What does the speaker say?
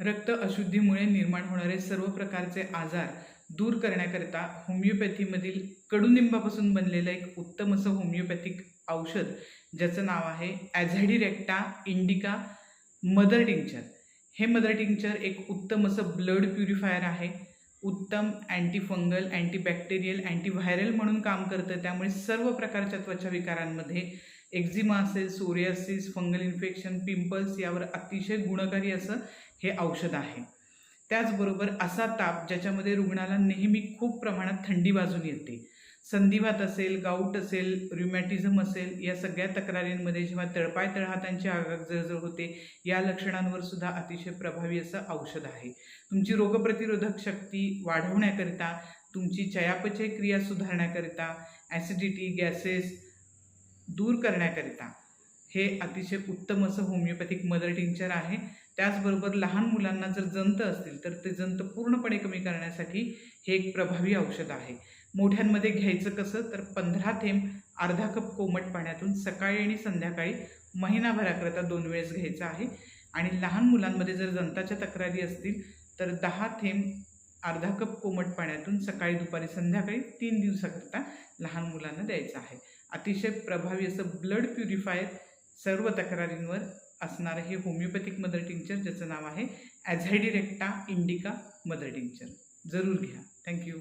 रक्त अशुद्धीमुळे निर्माण होणारे सर्व प्रकारचे आजार दूर करण्याकरिता होमिओपॅथीमधील कडुनिंबापासून बनलेलं एक उत्तम असं होमिओपॅथिक औषध ज्याचं नाव आहे ॲझॅडिरेक्टा इंडिका मदर टिंक्चर हे मदर टिंक्चर एक उत्तम असं ब्लड प्युरिफायर आहे. उत्तम अँटीफंगल अँटीबॅक्टेरियल अँटीव्हायरल म्हणून काम करतं. त्यामुळे सर्व प्रकारच्या त्वचा विकारांमध्ये एक्झिमा असेल सोरियासिस फंगल इन्फेक्शन पिंपल्स यावर अतिशय गुणकारी असं हे औषध आहे. त्याचबरोबर असा ताप ज्याच्यामध्ये रुग्णाला नेहमी खूप प्रमाणात थंडी वाजून येते. संधिवात असेल गाऊट असेल र्युमॅटिझम असेल या सगळ्या तक्रारींमध्ये जेव्हा तळपाय तळहातांची आगाग जळजळ होते या लक्षणांवर सुद्धा अतिशय प्रभावी असं औषध आहे. तुमची रोगप्रतिरोधक शक्ती वाढवण्याकरिता तुमची चयापचय क्रिया सुधारण्याकरिता ॲसिडिटी गॅसेस दूर करण्याकरिता. हे अतिशय उत्तम असं होमिओपॅथिक मदर टिंचर आहे. त्याचबरोबर लहान मुलांना जर जंत असतील तर ते जंत पूर्णपणे कमी करण्यासाठी हे एक प्रभावी औषध आहे. मोठ्यांमध्ये घ्यायचं कसं तर पंधरा थेंब अर्धा कप कोमट पाण्यातून सकाळी आणि संध्याकाळी महिनाभराकरता दोन वेळेस घ्यायचं आहे. आणि लहान मुलांमध्ये जर जंताच्या तक्रारी असतील तर दहा थेंब अर्धा कप कोमट पाण्यातून सकाळी दुपारी संध्याकाळी तीन दिवसाकरता लहान मुलांना द्यायचं आहे. अतिशय प्रभावी असं ब्लड प्युरिफायर सर्व तक्रारींवर असणारं हे होमिओपॅथिक मदर टिंचर ज्याचं नाव आहे ॲझायडिरेक्टा इंडिका मदर टिंचर जरूर घ्या. थँक्यू